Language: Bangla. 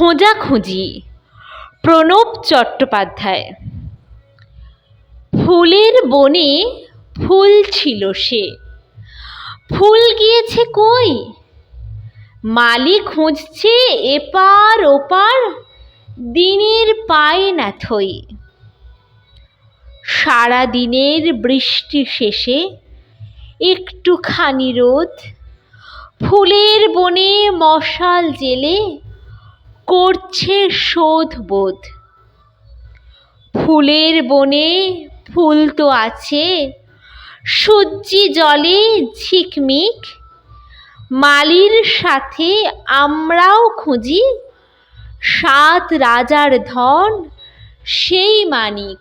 খোঁজাখুঁজি। প্রণব চট্টোপাধ্যায়। ফুলের বনে ফুল ছিল সে। ফুল গিয়েছে কই? মালি খুঁজছে এপার ওপার, দিনের পায় না থই। সারাদিনের বৃষ্টি শেষে একটুখানি রোদ, ফুলের বনে মশাল জেলে করছে শোধ বোধ। ফুলের বনে ফুল তো আছে, সূর্যি জলে ঝিকমিক, মালির সাথে আমরাও খুঁজি, সাত রাজার ধন সেই মানিক।